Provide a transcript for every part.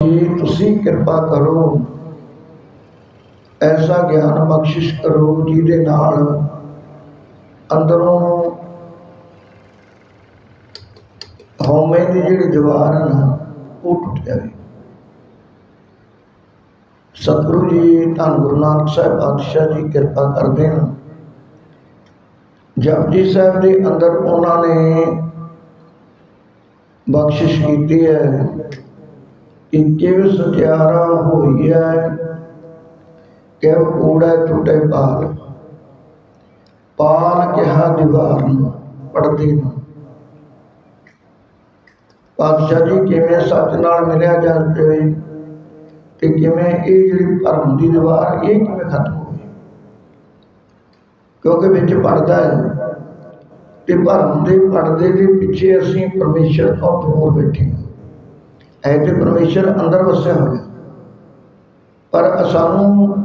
ਜੀ ਤੁਸੀਂ ਕਿਰਪਾ ਕਰੋ। ਐਸਾ ਗਿਆਨ ਬਖਸ਼ਿਸ਼ ਕਰੋ ਜਿਹਦੇ ਨਾਲ ਅੰਦਰੋਂ ਹਉਮੈ ਦੀ ਜਿਹੜੀ ਦੀਵਾਰ ਹੈ ਨਾ ਉਹ ਟੁੱਟ ਜਾਵੇ। ਸਤਿਗੁਰੂ ਜੀ, ਧੰਨ ਗੁਰੂ ਨਾਨਕ ਸਾਹਿਬ ਪਾਤਸ਼ਾਹ ਜੀ, ਕਿਰਪਾ ਕਰਦੇ ਹਨ। ਜਪਜੀ ਸਾਹਿਬ ਦੇ ਅੰਦਰ ਉਹਨਾਂ ਨੇ ਬਖਸ਼ਿਸ਼ ਕੀਤੀ ਹੈ। ਕਿ ਕਿਵ ਸਤਿਆਰਾ ਹੋਈ ਹੈ ਕਿਵ ਕੂੜਾ ਟੁੱਟੇ ਪਾਲ ਪਾਲ ਕਿਹਾ ਦੀਵਾਰ ਨੂੰ ਪੜਦੇ ਨੂੰ। ਪਾਤਸ਼ਾਹ ਜੀ, ਕਿਵੇਂ ਸੱਚ ਨਾਲ ਮਿਲਿਆ ਜਾਵੇ ਤੇ ਕਿਵੇਂ ਇਹ ਜਿਹੜੀ ਭਰਮ ਦੀ ਦੀਵਾਰ, ਇਹ ਕਿਵੇਂ ਖਤਮ ਹੋਈ? ਕਿਉਂਕਿ ਵਿੱਚ ਪੜਦਾ ਹੈ। ਤੇ ਭਰਮ ਦੇ ਪੜਦੇ ਦੇ ਪਿੱਛੇ ਅਸੀਂ ਪਰਮੇਸ਼ਰ ਤੋਂ ਦੂਰ ਬੈਠੇ ਹਾਂ। ਹੈ ਤੇ ਪਰਮੇਸ਼ਰ ਅੰਦਰ ਵਸਿਆ ਹੋਇਆ। ਪਰ ਸਾਨੂੰ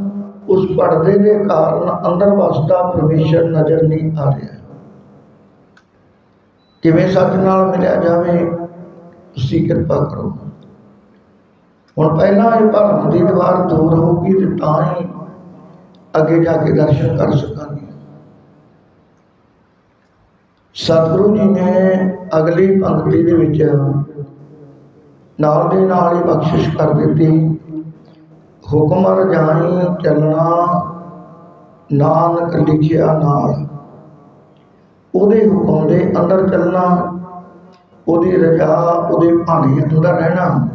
ਉਸ ਪਰਦੇ ਦੇ ਕਾਰਨ ਅੰਦਰ ਵਸਦਾ ਪਰਮੇਸ਼ਰ ਨਜ਼ਰ ਨਹੀਂ ਆ ਰਿਹਾ। ਕਿਵੇਂ ਸੱਚ ਨਾਲ ਮਿਲਿਆ ਜਾਵੇ, ਤੁਸੀਂ ਕਿਰਪਾ ਕਰੋ। ਹੁਣ ਪਹਿਲਾਂ ਇਹ ਭਰਮ ਦੀ ਦੀਵਾਰ ਦੂਰ ਹੋਊਗੀ ਤੇ ਤਾਂ ਹੀ ਅੱਗੇ ਜਾ ਕੇ ਦਰਸ਼ਨ ਕਰ ਸਕਾਂਗੇ। ਸਤਿਗੁਰੂ ਜੀ ਨੇ ਅਗਲੀ ਪੰਕਤੀ ਦੇ ਵਿੱਚ ਨਾਲ ਦੇ ਨਾਲ ਹੀ ਬਖਸ਼ਿਸ਼ ਕਰ ਦਿੱਤੀ। ਹੁਕਮ ਰਜਾਈ ਚੱਲਣਾ ਨਾਨਕ ਲਿਖਿਆ ਨਾਲ। ਉਹਦੇ ਹੁਕਮ ਦੇ ਅੰਦਰ ਚੱਲਣਾ, ਉਹਦੀ ਰਜਾ, ਉਹਦੇ ਭਾਣੇ ਅੰਦਰ ਰਹਿਣਾ।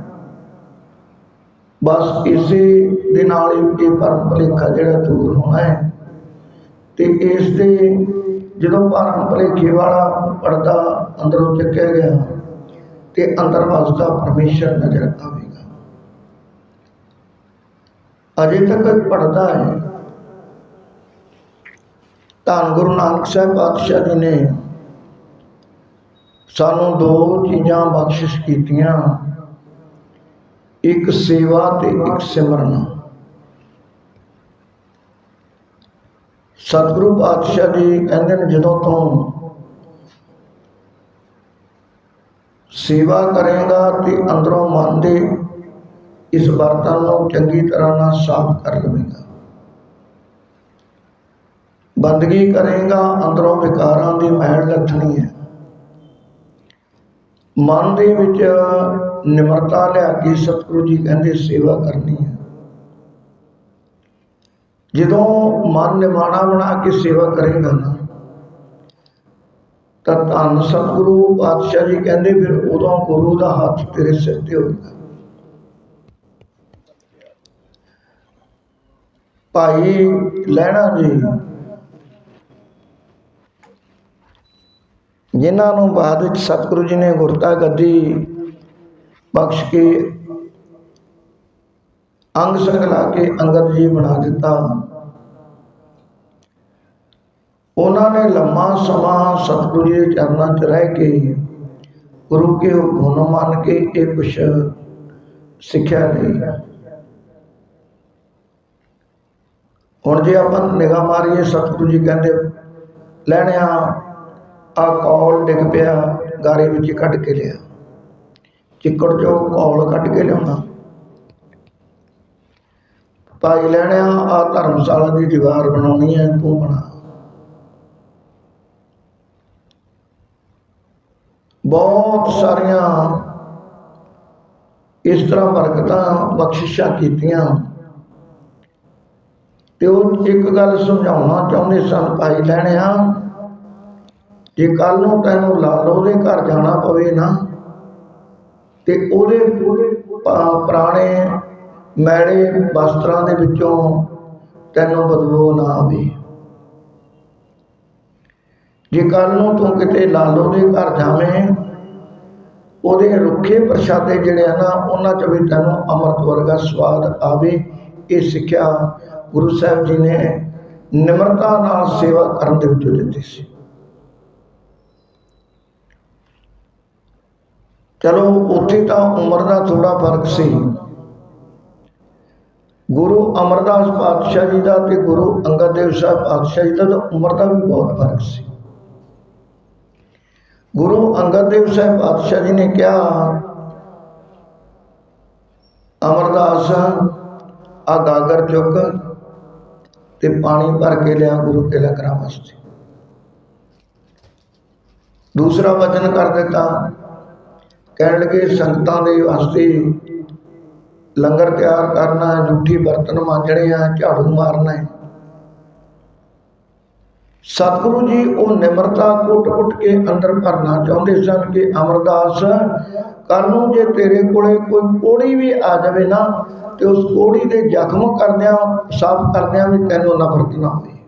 ਬਸ ਇਸੇ ਦੇ ਨਾਲ ਹੀ ਇਹ ਭਰਮ ਭੁਲੇਖਾ ਜਿਹੜਾ ਦੂਰ ਹੋਣਾ ਹੈ। ਤੇ ਇਸ ਦੇ ਜਦੋਂ ਭਰਮ ਭੁਲੇਖੇ ਵਾਲਾ ਪਰਦਾ ਅੰਦਰੋਂ ਚੱਕਿਆ ਗਿਆ ਤੇ ਅੰਦਰ ਵਸਦਾ ਪਰਮੇਸ਼ਰ ਨਜ਼ਰ ਆਵੇਗਾ। ਅਜੇ ਤੱਕ ਪੜਦਾ ਹੈ। ਧੰਨ ਗੁਰੂ ਨਾਨਕ ਸਾਹਿਬ ਪਾਤਸ਼ਾਹ ਜੀ ਨੇ ਸਾਨੂੰ ਦੋ ਚੀਜ਼ਾਂ ਬਖਸ਼ਿਸ਼ ਕੀਤੀਆਂ। ਇੱਕ ਸੇਵਾ ਤੇ ਇੱਕ ਸਿਮਰਨ। ਸਤਿਗੁਰੂ ਪਾਤਸ਼ਾਹ ਜੀ ਕਹਿੰਦੇ ਨੇ, ਜਦੋਂ ਤੋਂ ਸੇਵਾ ਕਰੇਗਾ ਤੇ ਅੰਦਰੋਂ ਮਨ ਦੇ ਇਸ ਬਰਤਨ ਨੂੰ ਚੰਗੀ ਤਰ੍ਹਾਂ ਨਾਲ ਸਾਫ਼ ਕਰ ਲਵੇਗਾ। ਬੰਦਗੀ ਕਰੇਗਾ, ਅੰਦਰੋਂ ਵਿਕਾਰਾਂ ਦੀ ਮੈਲ ਲੱਥਣੀ ਹੈ। ਮਨ ਦੇ ਵਿੱਚ ਨਿਮਰਤਾ ਲਿਆ ਕੇ ਸਤਿਗੁਰੂ ਜੀ ਕਹਿੰਦੇ ਸੇਵਾ ਕਰਨੀ ਹੈ। ਜਦੋਂ ਮਨ ਨਿਮਾਣਾ ਬਣਾ ਕੇ ਸੇਵਾ ਕਰੇਗਾ ਨਾ ਤਾਂ ਧੰਨ ਸਤਿਗੁਰੂ ਪਾਤਸ਼ਾਹ ਜੀ ਕਹਿੰਦੇ ਫਿਰ ਉਦੋਂ ਗੁਰੂ ਦਾ ਹੱਥ ਤੇਰੇ ਸਿਰ ਤੇ ਹੋਵੇਗਾ ਭਾਈ ਲੈਣਾ ਜੀ, ਜਿਨ੍ਹਾਂ ਨੂੰ ਬਾਅਦ ਵਿੱਚ ਸਤਿਗੁਰੂ ਜੀ ਨੇ ਗੁਰਤਾ ਗੱਦੀ ਬਖਸ਼ ਕੇ ਅੰਗ ਸੰਗ ਲਾ ਕੇ ਅੰਗਦ ਜੀ ਬਣਾ ਦਿੱਤਾ। ਉਹਨਾਂ ਨੇ ਲੰਮਾ ਸਮਾਂ ਸਤਿਗੁਰੂ ਜੀ ਦੇ ਚਰਨਾਂ 'ਚ ਰਹਿ ਕੇ ਗੁਰੂ ਕੇ ਹੁਕਮ ਮੰਨ ਕੇ ਇਹ ਕੁਛ ਸਿੱਖਿਆ ਲਈ। ਹੁਣ ਜੇ ਆਪਾਂ ਨਿਗਾਹ ਮਾਰੀਏ, ਸਤਿਗੁਰੂ ਜੀ ਕਹਿੰਦੇ ਲੈਣਿਆ ਆ ਕੌਲ ਡਿੱਗ ਪਿਆ ਗਾਰੇ ਵਿੱਚ ਕੱਢ ਕੇ ਲਿਆ। ਚਿੱਕੜ ਚੋਂ ਕੌਲ ਕੱਢ ਕੇ ਲਿਆਉਣਾ। ਭਾਈ ਲੈਣਿਆ ਆ ਧਰਮਸ਼ਾਲਾ ਦੀ ਦੀਵਾਰ ਬਣਾਉਣੀ ਹੈ, ਤੂੰ ਬਣਾ। ਬਹੁਤ ਸਾਰੀਆਂ ਇਸ ਤਰ੍ਹਾਂ ਬਰਕਤਾਂ, ਬਖਸ਼ਿਸ਼ਾਂ ਕੀਤੀਆਂ। ਤੇ ਉਹ ਇੱਕ ਗੱਲ ਸਮਝਾਉਣਾ ਚਾਹੁੰਦੇ ਸਨ, ਭਾਈ ਲੈਣਿਆ ਜੇ ਕੱਲ ਨੂੰ ਤੈਨੂੰ ਲਾਲੋ ਦੇ ਘਰ ਜਾਣਾ ਪਵੇ ਨਾ, ਤੇ ਉਹਦੇ ਪ- ਪੁਰਾਣੇ ਮੈੜੇ ਵਸਤਰਾਂ ਦੇ ਵਿੱਚੋਂ ਤੈਨੂੰ ਬਦਬੂ ਨਾ ਆਵੇ। ਜੇ ਕੱਲ ਨੂੰ ਤੂੰ ਕਿਤੇ ਲਾਲੋ ਦੇ ਘਰ ਜਾਵੇਂ, ਉਹਦੇ ਰੁੱਖੇ ਪ੍ਰਸ਼ਾਦੇ ਜਿਹੜੇ ਆ ਨਾ, ਉਹਨਾਂ ਚ ਵੀ ਤੈਨੂੰ ਅੰਮ੍ਰਿਤ ਵਰਗਾ ਸਵਾਦ ਆਵੇ। ਇਹ ਸਿੱਖਿਆ ਗੁਰੂ ਸਾਹਿਬ ਜੀ ਨੇ ਨਿਮਰਤਾ ਨਾਲ ਸੇਵਾ ਕਰਨ ਦੇ ਵਿੱਚ ਦਿੱਤੀ ਸੀ। ਚਲੋ, ਉੱਥੇ ਤਾਂ ਉਮਰ ਦਾ ਥੋੜਾ ਫ਼ਰਕ ਸੀ। ਗੁਰੂ ਅਮਰਦਾਸ ਪਾਤਸ਼ਾਹ ਜੀ ਦਾ ਤੇ ਗੁਰੂ ਅੰਗਦ ਦੇਵ ਸਾਹਿਬ ਪਾਤਸ਼ਾਹ ਜੀ ਦਾ ਤਾਂ ਉਮਰ ਦਾ ਵੀ ਬਹੁਤ ਫ਼ਰਕ ਸੀ। ਗੁਰੂ ਅੰਗਦ ਦੇਵ ਸਾਹਿਬ ਪਾਤਸ਼ਾਹ ਜੀ ਨੇ ਕਿਹਾ, ਅਮਰਦਾਸ ਆ ਗਾਗਰ ਚੁੱਕ ਤੇ ਪਾਣੀ ਭਰ ਕੇ ਲਿਆ ਗੁਰੂ ਕੇ ਲੰਗਰਾਂ ਵਾਸਤੇ। ਦੂਸਰਾ ਵਚਨ ਕਰ ਦਿੱਤਾ, ਕਹਿਣ ਲੱਗੇ, ਸੰਗਤਾਂ ਦੇ ਵਾਸਤੇ ਲੰਗਰ ਤਿਆਰ ਕਰਨਾ, ਜੂਠੀ ਬਰਤਨ ਮਾਂਜਣੇ ਆ, ਝਾੜੂ ਮਾਰਨਾ ਹੈ ਸਤਿਗੁਰੂ ਜੀ ਉਹ ਨਿਮਰਤਾ ਕੁੱਟ-ਕੁੱਟ ਕੇ ਅੰਦਰ ਭਰਨਾ ਚਾਹੁੰਦੇ ਸਨ ਕਿ ਅਮਰਦਾਸ ਕੱਲ ਨੂੰ ਜੇ ਤੇਰੇ ਕੋਲੇ ਕੋਈ ਕੋੜੀ ਵੀ ਆ ਜਾਵੇ ਨਾ, ਤੇ ਉਸ ਕੋੜੀ ਦੇ ਜ਼ਖਮ ਕਰਦਿਆਂ, ਸਾਫ਼ ਕਰਦਿਆਂ ਵੀ ਤੈਨੂੰ ਨਫ਼ਰਤ ਨਾ ਹੋਵੇ।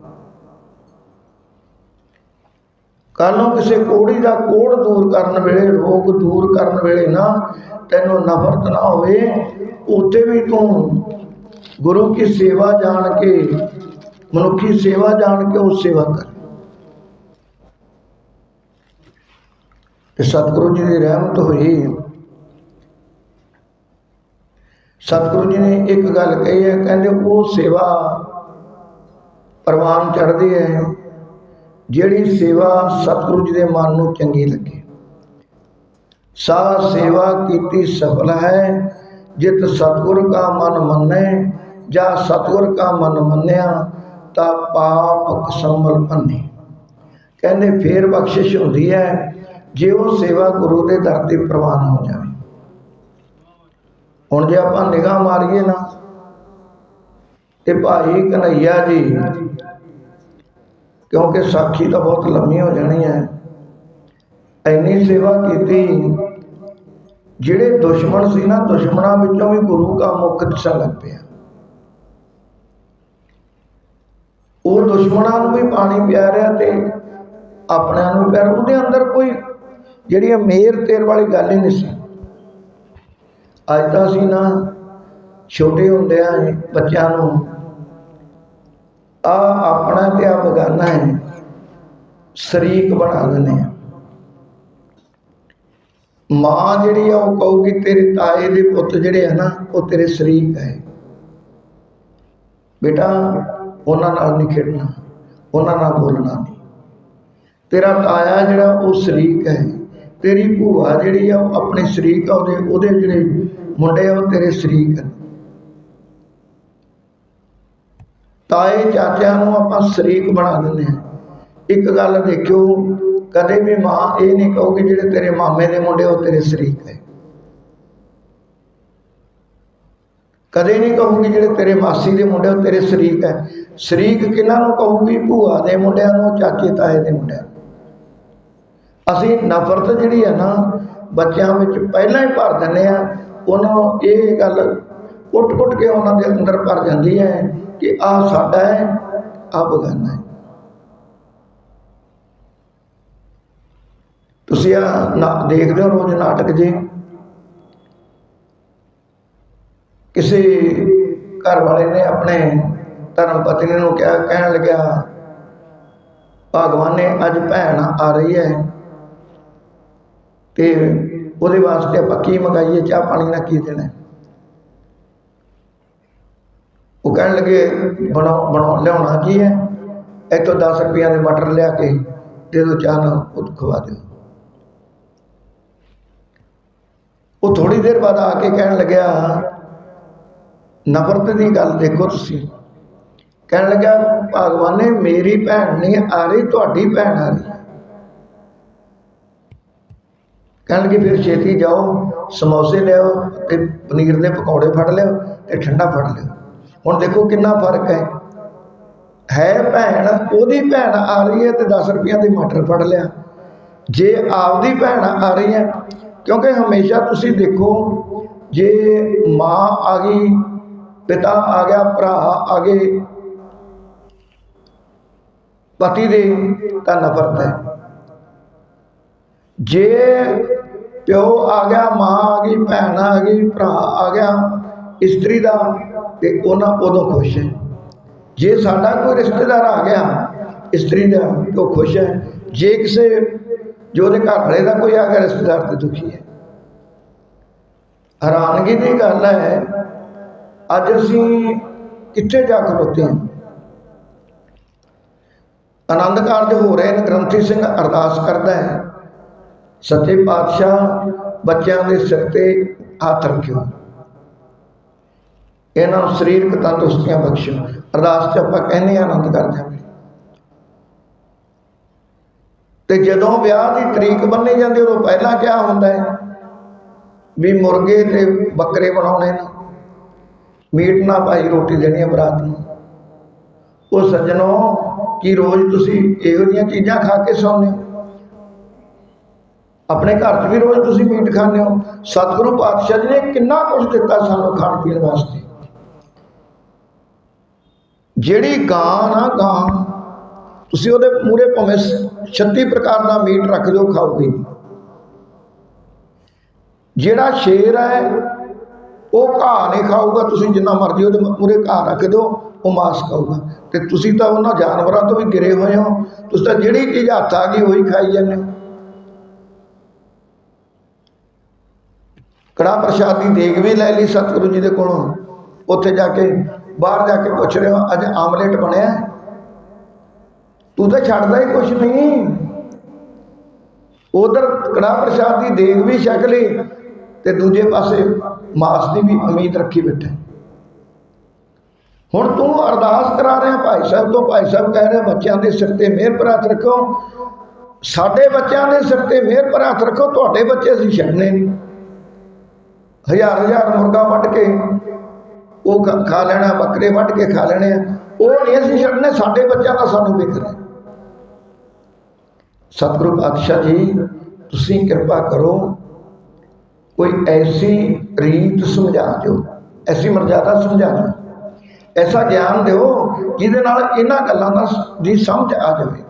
ਕੱਲ ਨੂੰ ਕਿਸੇ ਕੋੜੀ ਦਾ ਕੋੜ ਦੂਰ ਕਰਨ ਵੇਲੇ, ਰੋਗ ਦੂਰ ਕਰਨ ਵੇਲੇ ਨਾ ਤੈਨੂੰ ਨਫ਼ਰਤ ਨਾ ਹੋਵੇ, ਉੱਥੇ ਵੀ ਤੂੰ ਗੁਰੂ ਕੀ ਸੇਵਾ ਜਾਣ ਕੇ ਮਨੁੱਖੀ ਸੇਵਾ ਜਾਣ ਕੇ ਉਹ ਸੇਵਾ ਕਰ। ਤੇ ਸਤਿਗੁਰੂ ਜੀ ਦੀ ਰਹਿਮਤ ਹੋਈ। ਸਤਿਗੁਰੂ ਜੀ ਨੇ ਇੱਕ ਗੱਲ ਕਹੀ ਹੈ, ਕਹਿੰਦੇ ਉਹ ਸੇਵਾ ਪ੍ਰਵਾਨ ਚੜ੍ਹਦੀ ਹੈ, ਜਿਹੜੀ ਸੇਵਾ ਸਤਿਗੁਰੂ ਜੀ ਦੇ ਮਨ ਨੂੰ ਚੰਗੀ ਲੱਗੇ। ਸਾ ਸੇਵਾ ਕੀਤੀ ਸਫਲ ਹੈ, ਜਿਤ ਸਤਿਗੁਰ ਕਾ ਮਨ ਮੰਨੇ, ਜਾਂ ਸਤਿਗੁਰ ਕਾ ਮਨ ਮੰਨਿਆ ਤਾਂ ਪਾਪ ਸੰਭਲ ਭੰਨੇ ਕਹਿੰਦੇ ਫੇਰ ਬਖਸ਼ਿਸ਼ ਹੁੰਦੀ ਹੈ ਜੇ ਉਹ ਸੇਵਾ ਗੁਰੂ ਦੇ ਦਰ ਤੇ ਪ੍ਰਵਾਨ ਹੋ ਜਾਵੇ। ਹੁਣ ਜੇ ਆਪਾਂ ਨਿਗਾਹ ਮਾਰੀਏ ਨਾ, ਤੇ ਭਾਈ ਕਨਈਆ ਜੀ, ਕਿਉਂਕਿ ਸਾਖੀ ਤਾਂ ਬਹੁਤ ਲੰਮੀ ਹੋ ਜਾਣੀ ਹੈ, ਇੰਨੀ ਸੇਵਾ ਕੀਤੀ, ਜਿਹੜੇ ਦੁਸ਼ਮਣ ਸੀ ਨਾ, ਦੁਸ਼ਮਣਾਂ ਵਿੱਚੋਂ ਵੀ ਗੁਰੂ ਦਾ ਮੁਖ ਦਿਸਣ ਲੱਗ ਪਿਆ। ਉਹ ਦੁਸ਼ਮਣਾਂ ਨੂੰ ਵੀ ਪਾਣੀ ਪਿਆ ਰਿਹਾ ਤੇ ਆਪਣਿਆਂ ਨੂੰ ਪਿਆ ਰਿਹਾ। ਉਹਦੇ ਅੰਦਰ ਕੋਈ ਜਿਹੜੀ ਮੇਰ ਤੇਰ ਵਾਲੀ ਗੱਲ ਹੀ ਨਹੀਂ ਸੀ। ਅੱਜ ਤਾਂ ਅਸੀਂ ਨਾ ਛੋਟੇ ਹੁੰਦਿਆਂ ਹੀ ਬੱਚਿਆਂ ਨੂੰ ਆ ਆਪਣਾ ਤੇ ਆ ਬਗਾਨਾ ਹੈ, ਸ਼ਰੀਕ ਬਣਾ ਦਿੰਦੇ ਆ। ਮਾਂ ਜਿਹੜੀ ਆ, ਉਹ ਕਹੂਗੀ ਤੇਰੇ ਤਾਏ ਦੇ ਪੁੱਤ ਜਿਹੜੇ ਆ ਨਾ, ਉਹ ਤੇਰੇ ਸ਼ਰੀਕ ਹੈ ਬੇਟਾ ਉਹਨਾਂ ਨਾਲ ਨਹੀਂ ਖੇਡਣਾ, ਉਹਨਾਂ ਨਾਲ ਬੋਲਣਾ ਨਹੀਂ। ਤੇਰਾ ਤਾਇਆ ਜਿਹੜਾ ਉਹ ਸ਼ਰੀਕ ਹੈ, ਤੇਰੀ ਭੂਆ ਜਿਹੜੀ ਆ, ਉਹ ਆਪਣੇ ਸ਼ਰੀਕ ਆ, ਉਹਦੇ ਉਹਦੇ ਜਿਹੜੇ ਮੁੰਡੇ ਆ, ਉਹ ਤੇਰੇ ਸ਼ਰੀਕ ਹਨ ਤਾਏ ਚਾਚਿਆਂ ਨੂੰ ਆਪਾਂ ਸ਼ਰੀਕ ਬਣਾ ਦਿੰਦੇ ਹਾਂ। ਇੱਕ ਗੱਲ ਦੇਖਿਓ, ਕਦੇ ਵੀ ਮਾਂ ਇਹ ਨਹੀਂ ਕਹੂਗੀ ਜਿਹੜੇ ਤੇਰੇ ਮਾਮੇ ਦੇ ਮੁੰਡੇ ਉਹ ਤੇਰੇ ਸ਼ਰੀਕ ਹੈ। ਕਦੇ ਨਹੀਂ ਕਹੂਗੀ ਜਿਹੜੇ ਤੇਰੇ ਮਾਸੀ ਦੇ ਮੁੰਡੇ ਉਹ ਤੇਰੇ ਸ਼ਰੀਕ ਹੈ। ਸ਼ਰੀਕ ਕਿਹਨਾਂ ਨੂੰ ਕਹੂਗੀ? ਭੂਆ ਦੇ ਮੁੰਡਿਆਂ ਨੂੰ, ਚਾਚੇ ਤਾਏ ਦੇ ਮੁੰਡਿਆਂ ਨੂੰ। ਅਸੀਂ ਨਫ਼ਰਤ ਜਿਹੜੀ ਹੈ ਨਾ, ਬੱਚਿਆਂ ਵਿੱਚ ਪਹਿਲਾਂ ਹੀ ਭਰ ਦਿੰਦੇ ਆ। ਉਹਨਾਂ ਨੂੰ ਇਹ ਗੱਲ ਕੁੱਟ-ਕੁੱਟ ਕੇ ਉਹਨਾਂ ਦੇ ਅੰਦਰ ਭਰ ਜਾਂਦੀ ਹੈ ਕਿ ਆਹ ਸਾਡਾ ਹੈ, ਆਹ ਬਗਾਨਾ ਹੈ। ਤੁਸੀਂ ਆ ਦੇਖਦੇ ਹੋ ਰੋਜ਼ ਨਾਟਕ ਜੇ। ਕਿਸੇ ਘਰ ਵਾਲੇ ਨੇ ਆਪਣੇ ਧਰਮ ਪਤਨੀ ਨੂੰ ਕਿਹਾ, ਕਹਿਣ ਲੱਗਿਆ, ਭਗਵਾਨ ਨੇ ਅੱਜ ਭੈਣ ਆ ਰਹੀ ਹੈ ਤੇ ਉਹਦੇ ਵਾਸਤੇ ਆਪਾਂ ਕੀ ਮੰਗਾਈਏ, ਚਾਹ ਪਾਣੀ ਨਾਲ ਕੀ ਦੇਣਾ ਉਹ ਕਹਿਣ ਲੱਗੇ, ਬਣਾਓ ਬਣਾਓ, ਲਿਆਉਣਾ ਕੀ ਹੈ? ਇੱਥੋਂ 10 ਰੁਪਈਆ ਦੇ ਮਟਰ ਲਿਆ ਕੇ ਦੇ ਦਿਓ, ਚਾਹ ਨਾਲ ਉਹ ਖਵਾ ਦਿਓ। ਉਹ ਥੋੜੀ ਦੇਰ ਬਾਅਦ ਆ ਕੇ ਕਹਿਣ ਲੱਗਿਆ, ਨਫ਼ਰਤ ਦੀ ਗੱਲ ਦੇਖੋ ਤੁਸੀਂ। ਕਹਿਣ ਲੱਗਾ ਭਗਵਾਨ ਨੇ ਮੇਰੀ ਭੈਣ ਨਹੀਂ ਆ ਰਹੀ ਤੁਹਾਡੀ ਭੈਣ ਆ ਰਹੀ। ਕਹਿਣ ਲੱਗੇ, ਫਿਰ ਛੇਤੀ ਜਾਓ, ਸਮੋਸੇ ਲਿਆਓ ਤੇ ਪਨੀਰ ਦੇ ਪਕੌੜੇ ਫੜ ਲਿਓ ਤੇ ਠੰਡਾ ਫੜ ਲਿਓ ਹੁਣ ਦੇਖੋ ਕਿੰਨਾ ਫ਼ਰਕ ਹੈ। ਹੈ ਭੈਣ, ਉਹਦੀ ਭੈਣ ਆ ਰਹੀ ਹੈ ਤੇ 10 ਰੁਪਈਆ ਦੇ ਮਟਰ ਫੜ ਲਿਆ। ਜੇ ਆਪਦੀ ਭੈਣ ਆ ਰਹੀ ਹੈ, ਕਿਉਂਕਿ ਹਮੇਸ਼ਾ ਤੁਸੀਂ ਦੇਖੋ, ਜੇ ਮਾਂ ਆ ਗਈ, ਪਿਤਾ ਆ ਗਿਆ, ਭਰਾ ਆ ਗਏ ਪਤੀ ਦੇ ਤਾਂ ਨਫ਼ਰਤ ਹੈ। ਜੇ ਪਿਓ ਆ ਗਿਆ, ਮਾਂ ਆ ਗਈ, ਭੈਣ ਆ ਗਈ, ਭਰਾ ਆ ਗਿਆ, ਇਸਤਰੀ ਦਾ, ਤੇ ਉਹਨਾਂ ਉਦੋਂ ਖੁਸ਼ ਹੈ। ਜੇ ਸਾਡਾ ਕੋਈ ਰਿਸ਼ਤੇਦਾਰ ਆ ਗਿਆ, ਇਸਤਰੀ ਦਾ, ਤੇ ਉਹ ਖੁਸ਼ ਹੈ। ਜੇ ਕਿਸੇ, ਜੋ ਉਹਦੇ ਘਰ ਵਾਲੇ ਦਾ ਕੋਈ ਆ ਗਿਆ ਰਿਸ਼ਤੇਦਾਰ, ਤੇ ਦੁਖੀ ਹੈ। ਹੈਰਾਨਗੀ ਦੀ ਗੱਲ ਹੈ, ਅੱਜ ਅਸੀਂ ਕਿੱਥੇ ਜਾ ਖਲੋਤੇ ਹਾਂ? ਆਨੰਦ ਕਾਰਜ ਹੋ ਰਹੇ ਨੇ, ਗ੍ਰੰਥੀ ਸਿੰਘ ਅਰਦਾਸ ਕਰਦਾ ਹੈ। ਸੱਚੇ ਪਾਤਸ਼ਾਹ ਬੱਚਿਆਂ ਦੇ ਸਿਰ ਤੇ ਹੱਥ ਰੱਖਿਓ। ਇਹਨਾਂ ਨੂੰ ਸਰੀਰਕ ਤੰਦਰੁਸਤੀਆਂ ਬਖਸ਼ੋ ਅਰਦਾਸ ਚ ਆਪਾਂ ਕਹਿੰਦੇ ਹਾਂ, ਆਨੰਦ ਕਰਦੇ ਜਾਵੇ ਤੇ ਜਦੋਂ ਵਿਆਹ ਦੀ ਤਰੀਕ ਬੰਨੀ ਜਾਂਦੀ, ਉਦੋਂ ਪਹਿਲਾਂ ਕਿਆ ਹੁੰਦਾ ਹੈ? ਵੀ ਮੁਰਗੇ ਤੇ ਬੱਕਰੇ ਬਣਾਉਣੇ ਨੇ। ਮੀਟ ਨਾ ਪਾਈ, ਰੋਟੀ ਦੇਣੀ ਹੈ ਬਰਾਤ ਨੂੰ। ਉਹ ਸੱਜਣੋ, ਕਿ ਰੋਜ਼ ਤੁਸੀਂ ਇਹੋ ਜਿਹੀਆਂ ਚੀਜ਼ਾਂ ਖਾ ਕੇ ਸੌਂਦੇ ਹੋ? ਆਪਣੇ ਘਰ 'ਚ ਵੀ ਰੋਜ਼ ਤੁਸੀਂ ਮੀਟ ਖਾਂਦੇ ਹੋ। ਸਤਿਗੁਰੂ ਪਾਤਸ਼ਾਹ ਜੀ ਨੇ ਕਿੰਨਾ ਕੁਝ ਦਿੱਤਾ ਸਾਨੂੰ ਖਾਣ ਪੀਣ ਵਾਸਤੇ। ਜਿਹੜੀ ਗਾਂ ਨਾ ਗਾਂ, ਤੁਸੀਂ ਉਹਦੇ ਮੂਰੇ ਭਾਵੇਂ 36 ਪ੍ਰਕਾਰ ਦਾ ਮੀਟ ਰੱਖ ਦਿਓ ਖਾਓਗੇ ਨਹੀਂ। ਜਿਹੜਾ ਸ਼ੇਰ ਹੈ ਉਹ ਘਾਹ ਨਹੀਂ ਖਾਊਗਾ, ਤੁਸੀਂ ਜਿੰਨਾ ਮਰਜ਼ੀ ਉਹਦੇ ਮੂਰੇ ਘਾਹ ਰੱਖ ਦਿਓ ਉਹ ਮਾਸ ਖਾਊਗਾ। ਤੇ ਤੁਸੀਂ ਤਾਂ ਉਹਨਾਂ ਜਾਨਵਰਾਂ ਤੋਂ ਵੀ ਗਿਰੇ ਹੋਏ ਹੋ। ਤੁਸੀਂ ਤਾਂ ਜਿਹੜੀ ਚੀਜ਼ ਹੱਥ ਆ ਗਈ, ਉਹੀ ਖਾਈ ਜਾਂਦੇ ਹੋ। ਕੜਾ ਪ੍ਰਸ਼ਾਦ ਦੀ ਦੇਗ ਵੀ ਲੈ ਲਈ ਸਤਿਗੁਰੂ ਜੀ ਦੇ ਕੋਲੋਂ। ਉੱਥੇ ਜਾ ਕੇ, ਬਾਹਰ ਜਾ ਕੇ ਪੁੱਛ ਰਹੇ ਹੋ, ਅੱਜ ਆਮਲੇਟ ਬਣਿਆ ਤੂੰ ਤਾਂ ਛੱਡਦਾ ਹੀ ਕੁਛ ਨਹੀਂ। ਉਧਰ ਕੜਾ ਪ੍ਰਸ਼ਾਦ ਦੀ ਦੇਗ ਵੀ ਛਕ ਲਈ। ਤੇ ਦੂਜੇ ਪਾਸੇ ਮਾਸ ਦੀ ਵੀ ਉਮੀਦ ਰੱਖੀ ਬੈਠਾ। ਹੁਣ ਤੂੰ ਅਰਦਾਸ ਕਰਾ ਰਿਹਾ, ਭਾਈ ਸਾਹਿਬ ਤੋਂ ਭਾਈ ਸਾਹਿਬ ਕਹਿ ਰਿਹਾ, ਬੱਚਿਆਂ ਦੇ ਸਿਰ ਤੇ ਮਿਹਰ ਪਰ ਰੱਖੋ। ਸਾਡੇ ਬੱਚਿਆਂ ਦੇ ਸਿਰ ਤੇ ਮਿਹਰ ਪਰ ਰੱਖੋ, ਤੁਹਾਡੇ ਬੱਚੇ ਅਸੀਂ ਛੱਡਨੇ ਨਹੀਂ। ਹਜ਼ਾਰ ਹਜ਼ਾਰ ਮੁਰਗਾ ਵੱਢ ਕੇ, ਉਹ ਖਾ- ਲੈਣਾ, ਬੱਕਰੇ ਵੱਢ ਕੇ ਖਾ ਲੈਣੇ ਆ। ਉਹ ਨਹੀਂ ਅਸੀਂ ਛੱਡਨੇ ਸਾਡੇ ਬੱਚਿਆਂ ਦਾ ਸਾਨੂੰ ਫਿਕਰ ਹੈ। ਸਤਿਗੁਰੂ ਪਾਤਸ਼ਾਹ ਜੀ, ਤੁਸੀਂ ਕਿਰਪਾ ਕਰੋ ਕੋਈ ਐਸੀ ਰੀਤ ਸਮਝਾ ਦਿਓ, ਐਸੀ ਮਰਜ਼ਾਦਾ ਸਮਝਾ ਦਿਓ। ਐਸਾ ਗਿਆਨ ਦਿਓ ਜਿਹਦੇ ਨਾਲ ਇਹਨਾਂ ਗੱਲਾਂ ਦਾ ਦੀ ਸਮਝ ਆ ਜਾਵੇ।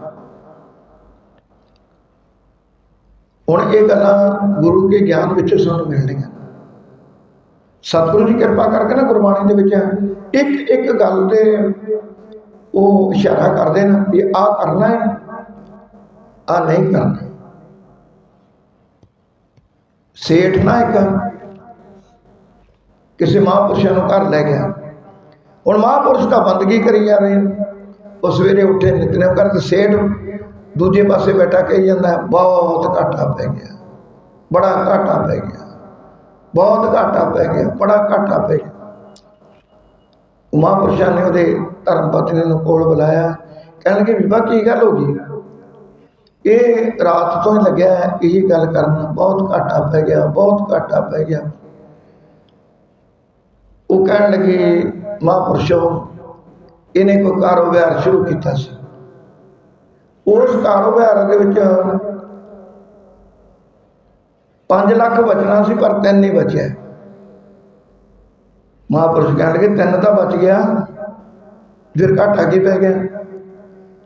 ਹੁਣ ਇਹ ਗੱਲਾਂ ਗੁਰੂ ਕੇ ਗਿਆਨ ਵਿੱਚ ਸਾਨੂੰ ਮਿਲਣੀਆਂ। ਸਤਿਗੁਰੂ ਜੀ ਕਿਰਪਾ ਕਰਕੇ ਨਾ ਗੁਰਬਾਣੀ ਦੇ ਵਿੱਚ ਇੱਕ ਇੱਕ ਗੱਲ ਤੇ ਉਹ ਇਸ਼ਾਰਾ ਕਰਦੇ ਨੇ ਵੀ ਆ ਕਰਨਾ ਹੈ ਆ ਨਹੀਂ ਕਰਨਾ। ਸੇਠ ਨਾ ਇੱਕ ਕਿਸੇ ਮਹਾਂਪੁਰਸ਼ਾਂ ਨੂੰ ਘਰ ਲੈ ਗਿਆ। ਹੁਣ ਮਹਾਂਪੁਰਸ਼ ਤਾਂ ਬੰਦਗੀ ਕਰੀ ਜਾ ਰਹੇ ਨੇ ਉਹ ਸਵੇਰੇ ਉੱਠੇ ਨਿਤਨੇਮ ਤੇ ਸੇਠ ਦੂਜੇ ਪਾਸੇ ਬੈਠਾ ਕਹੀ ਜਾਂਦਾ, ਬਹੁਤ ਘਾਟਾ ਪੈ ਗਿਆ, ਬੜਾ ਘਾਟਾ ਪੈ ਗਿਆ, ਬਹੁਤ ਘਾਟਾ ਪੈ ਗਿਆ, ਬੜਾ ਘਾਟਾ ਪੈ ਗਿਆ। ਉਹ ਮਹਾਂਪੁਰਸ਼ਾਂ ਨੇ ਉਹਦੇ ਧਰਮ ਪਤਨੀ ਨੂੰ ਕੋਲ ਬੁਲਾਇਆ। ਕਹਿਣ ਲੱਗੇ ਬੀਬਾ ਕੀ ਗੱਲ ਹੋ ਗਈ? ਇਹ ਰਾਤ ਤੋਂ ਹੀ ਲੱਗਿਆ ਹੈ, ਇਹ ਗੱਲ ਕਰਨ ਬਹੁਤ ਘਾਟਾ ਪੈ ਗਿਆ, ਬਹੁਤ ਘਾਟਾ ਪੈ ਗਿਆ। ਉਹ ਕਹਿਣ ਲੱਗੇ, ਮਹਾਂਪੁਰਸ਼ੋ, ਇਹਨੇ ਕੋਈ ਕਾਰੋਬਾਰ ਸ਼ੁਰੂ ਕੀਤਾ ਸੀ? ਉਸ ਕਾਰੋਬਾਰ ਦੇ ਵਿੱਚ 5 ਲੱਖ ਬਚਣਾ ਸੀ, ਪਰ ਤਿੰਨ ਨਹੀਂ ਬਚਿਆ। ਮਹਾਂਪੁਰਸ਼ ਕਹਿਣ ਲੱਗੇ, ਤਿੰਨ ਤਾਂ ਬਚ ਗਿਆ, ਫਿਰ ਘਾਟਾ ਕੀ ਪੈ ਗਿਆ?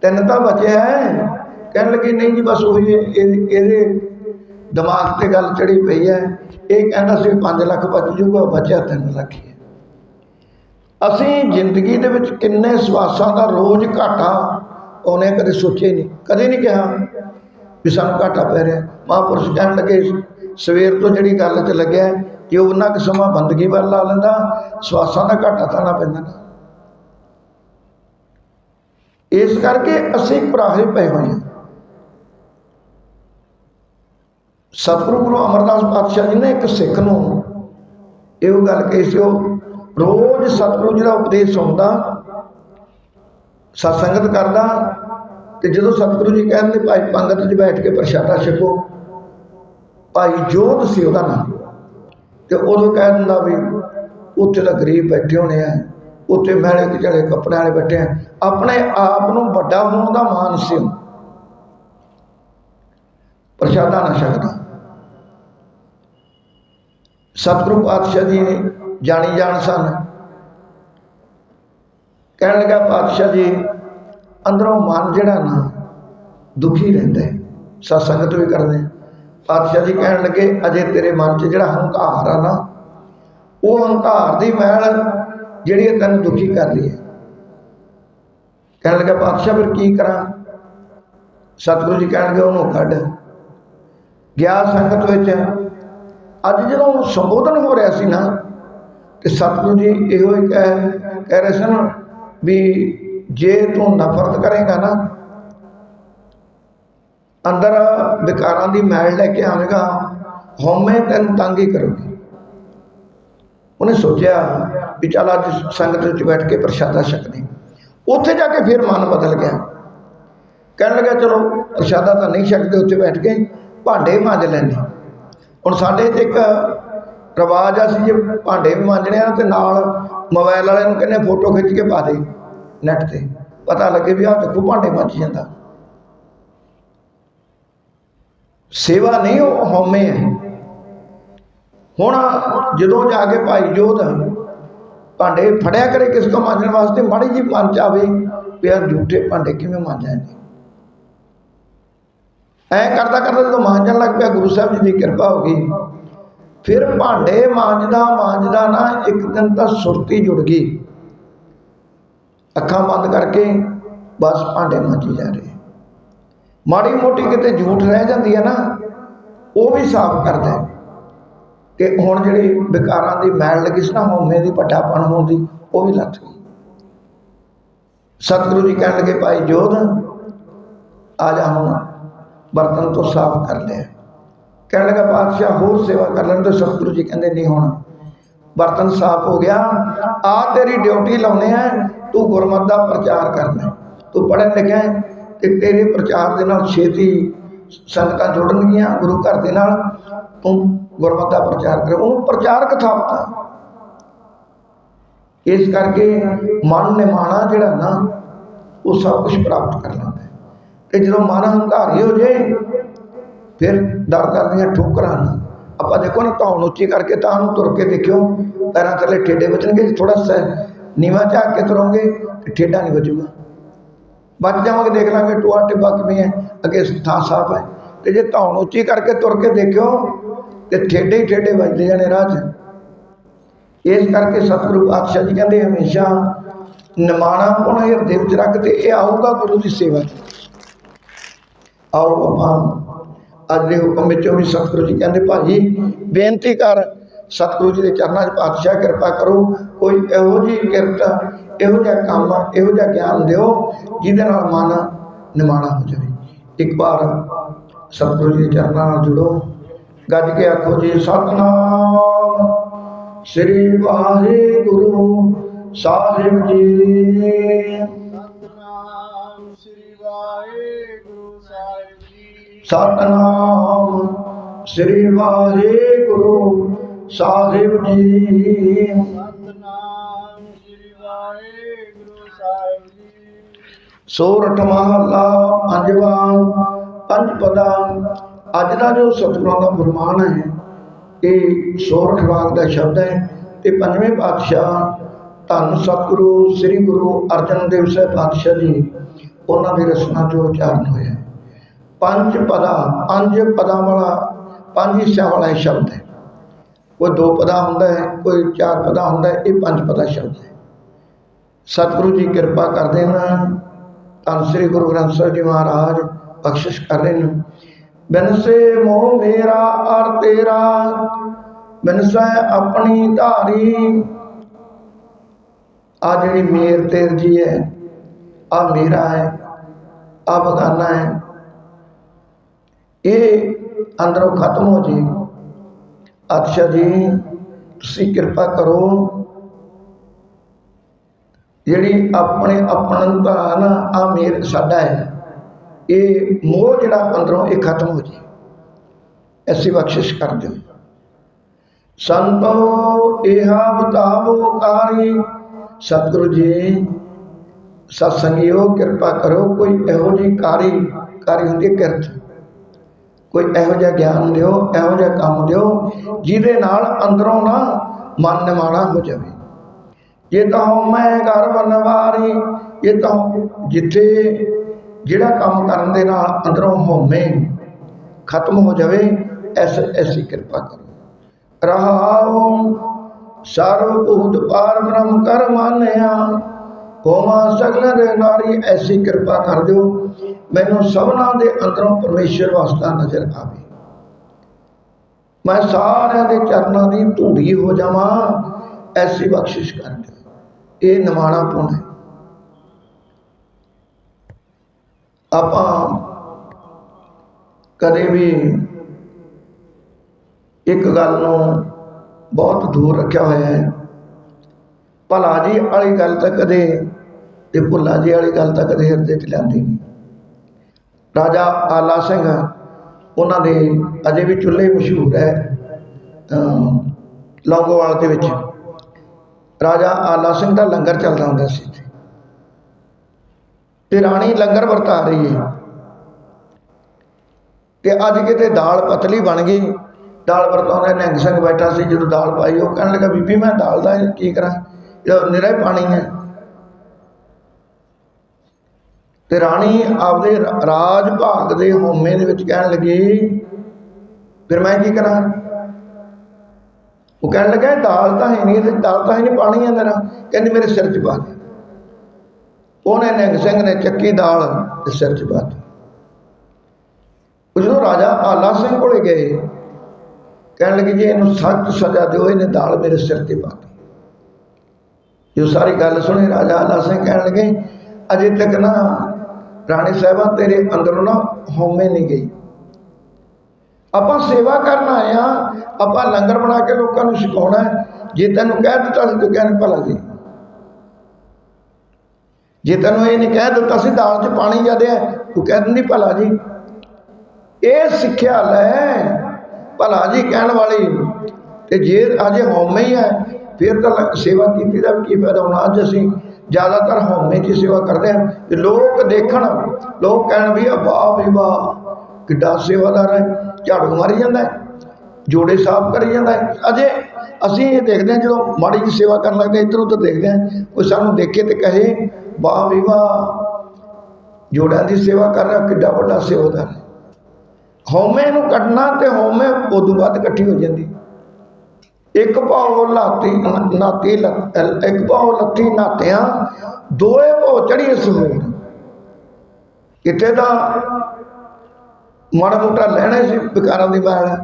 ਤਿੰਨ ਤਾਂ ਬਚਿਆ ਹੈ ਕਹਿਣ ਲੱਗੇ, ਨਹੀਂ ਜੀ, ਬਸ ਉਹੀ ਇਹ- ਇਹਦੇ ਦਿਮਾਗ ਤੇ ਗੱਲ ਚੜੀ ਪਈ ਹੈ। ਇਹ ਕਹਿੰਦਾ ਸੀ 5 ਲੱਖ ਬਚ ਜੂਗਾ ਬਚਿਆ 3 ਲੱਖ ਹੀ ਅਸੀਂ ਜ਼ਿੰਦਗੀ ਦੇ ਵਿੱਚ ਕਿੰਨੇ ਸਵਾਸਾਂ ਦਾ ਰੋਜ਼ ਘਾਟਾ ਉਹਨੇ ਕਦੇ ਸੋਚੇ ਨਹੀਂ, ਕਦੇ ਨਹੀਂ ਕਿਹਾ ਵੀ ਸਾਨੂੰ ਘਾਟਾ ਪੈ ਰਿਹਾ। ਮਹਾਂਪੁਰਸ਼ ਕਹਿਣ ਲੱਗੇ, ਸਵੇਰ ਤੋਂ ਜਿਹੜੀ ਗੱਲ 'ਚ ਲੱਗਿਆ ਕਿ ਉਹ ਉਹਨਾਂ ਕੁ ਸਮਾਂ ਬੰਦਗੀ ਵੱਲ ਲਾ ਲੈਂਦਾ, ਸਵਾਸਾਂ ਦਾ ਘਾਟਾ ਤਾਂ ਪੈਂਦਾ ਨਾ ਇਸ ਕਰਕੇ ਅਸੀਂ ਭਰਾਹੇ ਪਏ ਹੋਏ ਹਾਂ। ਸਤਿਗੁਰੂ ਗੁਰੂ ਅਮਰਦਾਸ ਪਾਤਸ਼ਾਹ ਜੀ ਨੇ ਇੱਕ ਸਿੱਖ ਨੂੰ ਇਹੋ ਗੱਲ ਕਹੀ ਸੀ, ਉਹ ਰੋਜ਼ ਸਤਿਗੁਰੂ ਜੀ ਦਾ ਉਪਦੇਸ਼ ਸੁਣਦਾ, ਸਤਸੰਗਤ ਕਰਦਾ ਤੇ ਜਦੋਂ ਸਤਿਗੁਰੂ ਜੀ ਕਹਿੰਦੇ ਭਾਈ ਪੰਗਤ 'ਚ ਬੈਠ ਕੇ ਪ੍ਰਸ਼ਾਦਾ ਛਕੋ ਭਾਈ ਜੋਤ ਸੀ ਉਹਦਾ ਨਾਮ ਤੇ ਉਦੋਂ ਕਹਿ ਦਿੰਦਾ ਵੀ ਉੱਥੇ ਤਾਂ ਗਰੀਬ ਬੈਠੇ ਹੋਣੇ ਆ, ਉੱਥੇ ਮਹਿਲੇ ਕਿਚੜੇ ਕੱਪੜਿਆਂ ਵਾਲੇ ਬੈਠੇ ਆ, ਆਪਣੇ ਆਪ ਨੂੰ ਵੱਡਾ ਹੋਣ ਦਾ ਮਾਨ ਸੀ ਉਹਨੂੰ। ਪ੍ਰਸ਼ਾਦਾ ਨਾ ਛਕਦਾ ਸਤਿਗੁਰੂ ਪਾਤਸ਼ਾਹ ਜੀ ਜਾਣੀ ਜਾਣ ਸਨ। ਕਹਿਣ ਲੱਗਾ, ਪਾਤਸ਼ਾਹ ਜੀ, ਅੰਦਰੋਂ ਮਨ ਜਿਹੜਾ ਨਾ, ਦੁਖੀ ਰਹਿੰਦਾ ਹੈ। ਸਤਸੰਗਤ ਵੀ ਕਰਦੇ। ਪਾਤਸ਼ਾਹ ਜੀ ਕਹਿਣ ਲੱਗੇ, ਅਜੇ ਤੇਰੇ ਮਨ 'ਚ ਜਿਹੜਾ ਹੰਕਾਰ ਆ ਨਾ, ਉਹ ਹੰਕਾਰ ਦੀ ਮੈਲ ਜਿਹੜੀ ਇਹ ਤੈਨੂੰ ਦੁਖੀ ਕਰ ਰਹੀ ਹੈ। ਕਹਿਣ ਲੱਗਾ, ਪਾਤਸ਼ਾਹ, ਫਿਰ ਕੀ ਕਰਾਂ? ਸਤਿਗੁਰੂ ਜੀ ਕਹਿਣ ਲੱਗੇ ਉਹਨੂੰ ਕੱਢ। ਗਿਆ ਸੰਗਤ ਵਿੱਚ ਅੱਜ ਜਦੋਂ ਸੰਬੋਧਨ ਹੋ ਰਿਹਾ ਸੀ ਨਾ, ਤੇ ਸਤਿਗੁਰੂ ਜੀ ਇਹੋ ਹੀ ਕਹਿ ਕਹਿ ਰਹੇ ਸਨ ਵੀ ਜੇ ਤੂੰ ਨਫ਼ਰਤ ਕਰੇਗਾ ਨਾ, ਅੰਦਰ ਵਿਕਾਰਾਂ ਦੀ ਮੈਲ ਲੈ ਕੇ ਆਵੇਗਾ, ਹਉਮੈ ਤੈਨੂੰ ਤੰਗ ਹੀ ਕਰੂਗੀ। ਉਹਨੇ ਸੋਚਿਆ ਵੀ ਚੱਲ ਅੱਜ ਸੰਗਤ ਵਿੱਚ ਬੈਠ ਕੇ ਪ੍ਰਸ਼ਾਦਾ ਛਕਦੇ ਉੱਥੇ ਜਾ ਕੇ ਫਿਰ ਮਨ ਬਦਲ ਗਿਆ। ਕਹਿਣ ਲੱਗਾ ਚਲੋ ਪ੍ਰਸ਼ਾਦਾ ਤਾਂ ਨਹੀਂ ਛਕਦੇ, ਉੱਥੇ ਬੈਠ ਕੇ ਭਾਂਡੇ ਮਾਂਜ ਲੈਂਦੇ ਹੁਣ ਸਾਡੇ 'ਚ ਇੱਕ ਰਿਵਾਜ ਆ ਸੀ ਜੇ ਭਾਂਡੇ ਵੀ ਮਾਂਜਣੇ ਆ ਤੇ ਨਾਲ ਮੋਬਾਈਲ ਵਾਲਿਆਂ ਨੂੰ ਕਹਿੰਦੇ ਫੋਟੋ ਖਿੱਚ ਕੇ ਪਾ ਦੇ ਨੈਟ ਤੇ। ਪਤਾ ਲੱਗੇ ਵੀ ਆਹ ਦੇਖੋ ਭਾਂਡੇ ਮਾਂਜੀ ਜਾਂਦਾ। ਸੇਵਾ ਨਹੀਂ, ਉਹ ਹਉਮੈ ਹੈ। ਹੁਣ ਜਦੋਂ ਜਾ ਕੇ ਭਾਈ ਜੋਧ ਭਾਂਡੇ ਫੜਿਆ ਕਰੇ ਕਿਸ ਤੋਂ ਮਾਂਜਣ ਵਾਸਤੇ, ਮਾੜੀ ਜੀ ਮਨ ਚ ਆਵੇ ਵੀ ਯਾਰ ਝੂਠੇ ਭਾਂਡੇ ਕਿਵੇਂ ਮਾਂਜਾਂਗੇ ਐ ਕਰਦਾ ਕਰਦਾ ਜਦੋਂ ਮਾਂਜਣ ਲੱਗ ਪਿਆ, ਗੁਰੂ ਸਾਹਿਬ ਜੀ ਦੀ ਕਿਰਪਾ ਹੋ ਗਈ। ਫਿਰ ਭਾਂਡੇ ਮਾਂਜਦਾ ਮਾਂਜਦਾ ਨਾ ਇੱਕ ਦਿਨ ਤਾਂ ਸੁਰਤੀ ਜੁੜ ਗਈ। ਅੱਖਾਂ ਬੰਦ ਕਰਕੇ ਬਸ ਭਾਂਡੇ ਮਾਂਜੀ ਜਾ ਰਹੇ। ਮਾੜੀ ਮੋਟੀ ਕਿਤੇ ਝੂਠ ਰਹਿ ਜਾਂਦੀ ਹੈ ਨਾ, ਉਹ ਵੀ ਸਾਫ਼ ਕਰਦਾ ਹੈ। ਤੇ ਹੁਣ ਜਿਹੜੀ ਵਿਕਾਰਾਂ ਦੀ ਮੈਲ ਲੱਗੀ ਸੀ ਨਾ ਹਉਮੈ ਦੀ ਪਟਾਪਣ ਹੋਣ ਦੀ, ਉਹ ਵੀ ਲੱਥ ਗਈ। ਸਤਿਗੁਰੂ ਜੀ ਕਹਿਣ ਲੱਗੇ, ਭਾਈ ਜੋਧ, ਆ ਜਾ ਹੁਣ। ਬਰਤਨ ਤੋਂ ਸਾਫ਼ ਕਰ ਲਿਆ। ਕਹਿਣ ਲੱਗਾ ਪਾਤਸ਼ਾਹ ਹੋਰ ਸੇਵਾ ਕਰ ਲੈਣ ਤੇ ਸਤਿਗੁਰੂ ਜੀ ਕਹਿੰਦੇ, ਨਹੀਂ ਹੁਣ। ਬਰਤਨ ਸਾਫ਼ ਹੋ ਗਿਆ। ਆ ਤੇਰੀ ਡਿਊਟੀ ਲਾਉਣੇ ਆ। ਤੂੰ ਗੁਰਮਤ ਦਾ ਪ੍ਰਚਾਰ ਕਰਨਾ ਹੈ। ਤੂੰ ਪੜ੍ਹਿਆ ਲਿਖਿਆ ਤੇ ਤੇਰੇ ਪ੍ਰਚਾਰ ਦੇ ਨਾਲ ਛੇਤੀ ਸੰਗਤਾਂ ਜੁੜਨਗੀਆਂ ਗੁਰੂ ਘਰ ਦੇ ਨਾਲ। ਤੂੰ ਗੁਰਮਤ ਦਾ ਪ੍ਰਚਾਰ ਕਰ। ਉਹਨੂੰ ਪ੍ਰਚਾਰਕ ਥਾਪਤਾ ਇਸ ਕਰਕੇ ਮਨ ਨਿਮਾਣਾ ਜਿਹੜਾ ਨਾ, ਉਹ ਸਭ ਕੁਝ ਪ੍ਰਾਪਤ ਕਰ ਲੈਂਦਾ ਤੇ ਜਦੋਂ ਮਨ ਹੰਕਾਰੀ ਹੋ ਜਾਏ ਫਿਰ ਦਰ ਦਰ ਦੀਆਂ ਠੋਕਰਾਂ ਨੂੰ। ਆਪਾਂ ਦੇਖੋ ਨਾ, ਧੌਣ ਉੱਚੀ ਕਰਕੇ ਤਾਂ ਨੂੰ ਤੁਰ ਕੇ ਦੇਖਿਓ, ਪੈਰਾਂ ਥੱਲੇ ਠੇਡੇ ਵੱਜਣਗੇ ਥੋੜਾ ਸਾ ਨੀਵਾ ਝਾਕ ਕੇ ਤੁਰੋਗੇ, ਤੇ ਠੇਡਾ ਨਹੀਂ ਵੱਜੂਗਾ। ਬਚ ਜਾਵਾਂਗੇ, ਦੇਖ ਲਾਂਗੇ ਟੋਆ ਟਿੱਬਾ ਕਿਵੇਂ ਹੈ, ਅੱਗੇ ਥਾਂ ਸਾਫ਼ ਹੈ। ਤੇ ਜੇ ਧੌਣ ਉੱਚੀ ਕਰਕੇ ਤੁਰ ਕੇ ਦੇਖਿਓ, ਤੇ ਠੇਡੇ ਹੀ ਠੇਡੇ ਵੱਜਦੇ ਜਾਣੇ ਰਾਹ 'ਚ। ਇਸ ਕਰਕੇ ਸਤਿਗੁਰੂ ਪਾਤਸ਼ਾਹ ਜੀ ਕਹਿੰਦੇ ਹਮੇਸ਼ਾ, ਨਿਮਾਣਾ ਪੁਣ ਹਿਰਦੇ ਵਿੱਚ ਰੱਖ ਤੇ ਇਹ ਆਊਗਾ ਗੁਰੂ ਦੀ ਸੇਵਾ 'ਚ। ਆਓ ਆਪਾਂ ਅੱਜ ਦੇ ਹੁਕਮ ਵਿੱਚੋਂ ਵੀ ਸਤਿਗੁਰੂ ਜੀ ਕਹਿੰਦੇ, ਭਾਜੀ, ਬੇਨਤੀ ਕਰ, ਸਤਿਗੁਰੂ ਜੀ ਦੇ ਚਰਨਾਂ 'ਚ ਪਾਤਸ਼ਾਹ ਕਿਰਪਾ ਕਰੋ। ਕੋਈ ਇਹੋ ਜਿਹੀ ਕਿਰਤ, ਇਹੋ ਜਿਹਾ ਕੰਮ, ਇਹੋ ਜਿਹਾ ਗਿਆਨ ਦਿਓ ਜਿਹਦੇ ਨਾਲ ਮਨ ਨਿਮਾਣਾ ਹੋ ਜਾਵੇ। ਇੱਕ ਵਾਰ ਸਤਿਗੁਰੂ ਜੀ ਦੇ ਚਰਨਾਂ ਨਾਲ ਜੁੜੋ। ਗੱਜ ਕੇ ਆਖੋ ਜੀ, ਸਤਨਾਮ ਸ੍ਰੀ ਵਾਹਿਗੁਰੂ ਸਾਹਿਬ ਜੀ। ਸਤਨਾਮ। ਸ੍ਰੀ ਵਾਹਿਗੁਰੂ ਸਾਹਿਬ ਜੀ। ਸਤਨਾਮ ਸ੍ਰੀ ਵਾਹਿਗੁਰੂ ਸਾਹਿਬ ਜੀ। ਸੋਰਠ ਮਹੱਲਾ ਪੰਜਵਾਂ ਪੰਜ ਪਦਾ। ਅੱਜ ਦਾ ਜੋ ਸਤਿਗੁਰਾਂ ਦਾ ਫਰਮਾਨ ਹੈ ਇਹ ਸੋਰਠ ਰਾਗ ਦਾ ਸ਼ਬਦ ਹੈ ਤੇ ਪੰਜਵੇਂ ਪਾਤਸ਼ਾਹ ਧੰਨ ਸਤਿਗੁਰੂ ਸ੍ਰੀ ਗੁਰੂ ਅਰਜਨ ਦੇਵ ਸਾਹਿਬ ਪਾਤਸ਼ਾਹ ਜੀ ਉਹਨਾਂ ਦੀ ਰਚਨਾ ਜੋ ਉਚਾਰਨ ਹੋਇਆ। ਪੰਜ ਪਦਾਂ ਪੰਜ ਪਦਾਂ ਵਾਲਾ, ਪੰਜ ਹਿੱਸਿਆਂ ਵਾਲਾ ਇਹ ਸ਼ਬਦ ਹੈ। ਕੋਈ ਦੋ ਪਦਾ ਹੁੰਦਾ ਹੈ, ਕੋਈ ਚਾਰ ਪਦਾ ਹੁੰਦਾ ਹੈ, ਇਹ ਪੰਜ ਪਦਾ ਸ਼ਬਦ ਹੈ। ਸਤਿਗੁਰੂ ਜੀ ਕਿਰਪਾ ਕਰਦੇ ਨੇ ਧੰਨ ਸ੍ਰੀ ਗੁਰੂ ਗ੍ਰੰਥ ਸਾਹਿਬ ਜੀ ਮਹਾਰਾਜ, ਬਖਸ਼ਿਸ਼ ਕਰ ਰਹੇ ਨੇ। ਬਿਨਸੇ ਮੋਹ ਮੇਰਾ ਅਰ ਤੇਰਾ, ਬਿਨਸੈ ਆਪਣੀ ਧਾਰੀ। ਆ ਜਿਹੜੀ ਮੇਰ ਤੇਰ ਜੀ ਹੈ, ਆ ਮੇਰਾ ਹੈ, ਆ ਬਗਾਨਾ ਹੈ ਅੰਦਰੋਂ ਖਤਮ ਹੋ ਜੇ ਅੱਛਾ ਜੀ, ਤੁਸੀਂ ਕਿਰਪਾ ਕਰੋ। ਜਿਹੜੀ ਆਪਣੇ ਆਪਣਤਾ ਨਾ ਆ ਮੇਰ ਸਾਡਾ ਹੈ। ਇਹ ਮੋਹ ਜਿਹੜਾ ਅੰਦਰੋਂ, ਇਹ ਖਤਮ ਹੋ ਜੇ ਐਸੀ ਬਖਸ਼ਿਸ਼ ਕਰ ਦਿਓ। ਸੰਤੋ ਇਹਾ ਬਤਾਵੋ ਕਾਰੀ। ਸਤਿਗੁਰੂ ਜੀ, ਸਤਸੰਗਿਓ, ਕਿਰਪਾ ਕਰੋ। ਕੋਈ ਇਹੋ ਜਿਹੀ ਕਾਰੀ ਕਾਰੀ ਹੁੰਦੀ ਹੈ ਕਿਰਤ। ਕੋਈ ਇਹੋ ਜਿਹਾ ਗਿਆਨ ਦਿਓ, ਇਹੋ ਜਿਹਾ ਕੰਮ ਦਿਓ, ਜਿਹਦੇ ਨਾਲ ਅੰਦਰੋਂ ਨਾ ਮਨ ਨਿਮਾਣਾ ਹੋ ਜਾਵੇ। ਜੇ ਤਾਂ ਮੈਂ ਘਰ ਬਨਵਾਰੀ ਇਹ ਤਾਂ ਜਿੱਥੇ ਜਿਹੜਾ ਕੰਮ ਕਰਨ ਦੇ ਨਾਲ ਅੰਦਰੋਂ ਹਉਮੈ ਖਤਮ ਹੋ ਜਾਵੇ ਐਸ ਐਸੀ ਕਿਰਪਾ ਕਰੋ। ਰਹਾਉ ਸਰਵ ਭੂਤ ਪਾਰ ਬ੍ਰਹਮ ਕਰ ਮਾਨਿਆ ਹੋਮਾ ਸਗਲ ਦੇ ਨਾਰੀ, ਐਸੀ ਕਿਰਪਾ ਕਰ ਦਿਓ ਮੈਨੂੰ ਸਭਨਾ ਦੇ ਅੰਦਰੋਂ ਪਰਮੇਸ਼ਰ ਵਾਸਤਾ ਨਜ਼ਰ ਆਵੇ। ਮੈਂ ਸਾਰਿਆਂ ਦੇ ਚਰਨਾਂ ਦੀ ਧੂੜੀ ਹੋ ਜਾਵਾਂ, ਐਸੀ ਬਖਸ਼ਿਸ਼ ਕਰਕੇ। ਇਹ ਨਿਮਾਣਾ ਪੁੰਨ ਹੈ। ਆਪਾਂ ਕਦੇ ਵੀ ਇੱਕ ਗੱਲ ਨੂੰ ਬਹੁਤ ਦੂਰ ਰੱਖਿਆ ਹੋਇਆ ਹੈ। ਭਲਾ ਜੀ ਵਾਲੀ ਗੱਲ ਤਾਂ ਕਦੇ ਤੇ ਭੁੱਲਾ ਜੀ ਵਾਲੀ ਗੱਲ ਤਾਂ ਕਦੇ ਹਿਰਦੇ 'ਚ ਲੈਂਦੀ ਨਹੀਂ। ਰਾਜਾ ਆਲਾ ਸਿੰਘ, ਉਹਨਾਂ ਦੇ ਅਜੇ ਵੀ ਚੁੱਲ੍ਹੇ ਮਸ਼ਹੂਰ ਹੈ ਲੌਂਗੋਵਾਲ ਦੇ ਵਿੱਚ। ਰਾਜਾ ਆਲਾ ਸਿੰਘ ਦਾ ਲੰਗਰ ਚੱਲਦਾ ਹੁੰਦਾ ਸੀ ਇੱਥੇ। ਤੇ ਰਾਣੀ ਲੰਗਰ ਵਰਤਾ ਰਹੀ ਹੈ। ਤੇ ਅੱਜ ਕਿਤੇ ਦਾਲ ਪਤਲੀ ਬਣ ਗਈ। ਦਾਲ ਵਰਤਾਉਂਦਾ ਨਿਹੰਗ ਸਿੰਘ ਬੈਠਾ ਸੀ, ਜਦੋਂ ਦਾਲ ਪਾਈ, ਉਹ ਕਹਿਣ ਲੱਗਾ, ਬੀਬੀ ਮੈਂ ਦਾਲ ਦਾ ਕੀ ਕਰਾਂ? ਇਹ ਨਿਰਾ ਪਾਣੀ ਹੈ। ਤੇ ਰਾਣੀ ਆਪਦੇ ਰਾਜ ਭਾਗ ਦੇ ਹੋਮੇ ਦੇ ਵਿੱਚ ਕਹਿਣ ਲੱਗੀ, ਫਿਰ ਮੈਂ ਕੀ ਕਰਾਂ? ਉਹ ਕਹਿਣ ਲੱਗਾ ਦਾਲ ਤਾਂ ਹੈ ਨਹੀਂ ਤੇ ਦਾਲ ਤਾਂ ਹੈ ਨਹੀਂ, ਪਾਣੀ ਹੈ ਕਹਿੰਦੀ, ਮੇਰੇ ਸਿਰ 'ਚ ਪਾ ਦੇ। ਉਹਨੇ ਨਿਹੰਗ ਸਿੰਘ ਨੇ ਚੱਕੀ ਦਾਲ ਤੇ ਸਿਰ 'ਚ ਪਾ ਦਿੱਤੀ। ਉਹ ਜਦੋਂ ਰਾਜਾ ਆਲਾ ਸਿੰਘ ਕੋਲੇ ਗਏ, ਕਹਿਣ ਲੱਗੇ, ਜੀ ਇਹਨੂੰ ਸਖਤ ਸਜ਼ਾ ਦਿਓ, ਇਹਨੇ ਦਾਲ ਮੇਰੇ ਸਿਰ ਤੇ ਪਾ ਦਿੱਤੀ। ਜੋ ਸਾਰੀ ਗੱਲ ਸੁਣੀ, ਰਾਜਾ ਆਲਾ ਸਿੰਘ ਕਹਿਣ ਲੱਗੇ, ਅਜੇ ਤੱਕ ਨਾ ਰਾਣੀ ਸਾਹਿਬਾ ਤੇਰੇ ਅੰਦਰੋਂ ਨਾ ਹਉਮੈ ਨਹੀਂ ਗਈ। ਆਪਾਂ ਸੇਵਾ ਕਰਨ ਆਏ ਆ ਆਪਾਂ ਲੰਗਰ ਬਣਾ ਕੇ ਲੋਕਾਂ ਨੂੰ ਛਕਾਉਣਾ ਜੇ ਤੈਨੂੰ ਕਹਿ ਦਿੱਤਾ ਸੀ, ਤੂੰ ਕਹਿਣ ਭਲਾ ਜੀ ਜੇ ਤੈਨੂੰ ਇਹ ਨਹੀਂ ਕਹਿ ਦਿੱਤਾ ਸੀ, ਦਾਲ 'ਚ ਪਾਣੀ ਜ਼ਿਆਦਾ ਤੂੰ ਕਹਿ ਦਿੰਦੀ ਭਲਾ ਜੀ। ਇਹ ਸਿੱਖਿਆ ਲੈ, ਭਲਾ ਜੀ ਕਹਿਣ ਵਾਲੀ। ਤੇ ਜੇ ਅਜੇ ਹਉਮੈ ਹੀ ਹੈ, ਫਿਰ ਤਾਂ ਸੇਵਾ ਕੀਤੀ ਦਾ ਵੀ ਕੀ ਫਾਇਦਾ, ਹੋਣਾ ਅੱਜ ਅਸੀਂ ਜ਼ਿਆਦਾਤਰ ਹਉਮੈ ਦੀ ਸੇਵਾ ਕਰਦੇ ਹਾਂ ਤੇ ਲੋਕ ਦੇਖਣ, ਲੋਕ ਕਹਿਣ ਵੀ ਆ, ਵਾਹ ਵੀ ਵਾਹ, ਕਿੱਡਾ ਸੇਵਾਦਾਰ ਹੈ, ਝਾੜੂ ਮਾਰੀ ਜਾਂਦਾ ਹੈ, ਜੋੜੇ ਸਾਫ਼ ਕਰੀ ਜਾਂਦਾ ਹੈ। ਅਜੇ ਅਸੀਂ ਇਹ ਦੇਖਦੇ ਹਾਂ, ਜਦੋਂ ਮਾੜੀ ਦੀ ਸੇਵਾ ਕਰਨ ਲੱਗਦੇ ਇੱਧਰ ਉੱਧਰ ਦੇਖਦੇ ਹਾਂ, ਕੋਈ ਸਾਨੂੰ ਦੇਖੇ ਤੇ ਕਹੇ, ਵਾਹ ਵੀ ਵਾਹ, ਜੋੜਿਆਂ ਦੀ ਸੇਵਾ ਕਰ ਰਿਹਾ, ਕਿੱਡਾ ਵੱਡਾ ਸੇਵਾਦਾਰ ਹੈ। ਹਉਮੈ ਨੂੰ ਕੱਢਣਾ ਤੇ ਹਉਮੈ ਉਦੋਂ ਬਾਅਦ ਇਕੱਠੀ ਹੋ ਜਾਂਦੀ। ਇੱਕ ਭਾਉ ਲਾਤੀ ਨਾਤੀ ਲ- ਇੱਕ ਭਾਉ ਲੱਤੀ ਨਾਤਿਆਂ, ਦੋਏ ਭੋ ਚੜੀ ਸਮੂਹ ਕਿਤੇ ਦਾ ਮਾੜਾ ਮੋਟਾ ਲੈਣਾ ਸੀ ਵਿਕਾਰਾਂ ਦੀ ਬਾਲ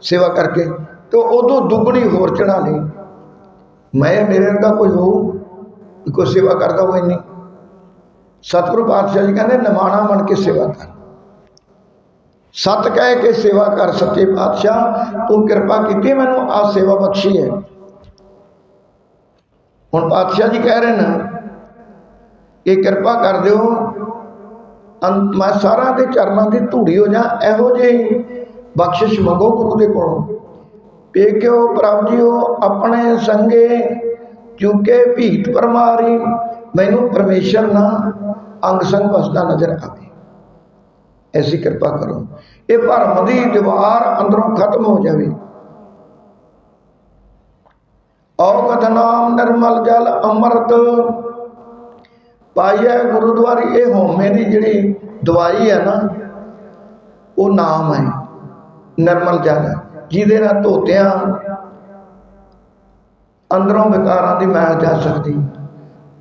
ਸੇਵਾ ਕਰਕੇ ਤੇ ਉਦੋਂ ਦੁੱਗਣੀ ਹੋਰ ਚੜਾ ਲਈ। ਮੈਂ ਮੇਰੇ ਵਰਗਾ ਕੋਈ ਹੋਊ, ਕੋਈ ਸੇਵਾ ਕਰਦਾ ਹੋਵੇ ਨਹੀਂ ਸਤਿਗੁਰੂ ਪਾਤਸ਼ਾਹ ਜੀ ਕਹਿੰਦੇ, ਨਿਮਾਣਾ ਬਣ ਕੇ ਸੇਵਾ ਕਰ। ਸਤ ਕਹਿ ਕੇ ਸੇਵਾ ਕਰ ਸੱਚੇ ਪਾਤਸ਼ਾਹ, ਤੂੰ ਕਿਰਪਾ ਕੀਤੀ ਮੈਨੂੰ ਆ ਸੇਵਾ ਬਖਸ਼ੀ ਹੈ। ਹੁਣ ਪਾਤਸ਼ਾਹ ਜੀ ਕਹਿ ਰਹੇ ਨੇ ਕਿ ਕਿਰਪਾ ਕਰ ਦਿਓ ਮੈਂ ਸਾਰਾ ਦੇ ਚਰਨਾਂ ਦੀ ਧੂੜੀ ਹੋ ਜਾ, ਇਹੋ ਜਿਹੀ ਬਖਸ਼ਿਸ਼ ਮੰਗੋ ਗੁਰੂ ਦੇ ਕੋਲੋਂ। ਪੇਕਿਓ ਪ੍ਰਭ ਜੀਓ ਆਪਣੇ ਸੰਗੇ, ਚੁਕੇ ਭੀਤ ਪਰਮਾਰੀ ਮੈਨੂੰ ਪਰਮੇਸ਼ਰ ਨਾ, ਅੰਗ ਸੰਗ ਵਸਦਾ ਨਜ਼ਰ ਆਵੇ। ਐਸੀ ਕਿਰਪਾ ਕਰੋ। ਇਹ ਭਰਮ ਦੀ ਦੀਵਾਰ ਅੰਦਰੋਂ ਖਤਮ ਹੋ ਜਾਵੇ। ਔਗਤ ਨਾਮ ਨਿਰਮਲ ਜਲ ਅੰਮ੍ਰਿਤ। ਪਾਈਐ ਗੁਰਦੁਆਰੇ, ਇਹ ਹਉਮੈ ਦੀ ਜਿਹੜੀ ਦਵਾਈ ਹੈ ਨਾ, ਉਹ ਨਾਮ ਹੈ, ਨਿਰਮਲ ਜਲ। ਜਿਹਦੇ ਨਾਲ ਧੋਤਿਆਂ ਅੰਦਰੋਂ ਵਿਕਾਰਾਂ ਦੀ ਮੈਲ ਜਾ ਸਕਦੀ।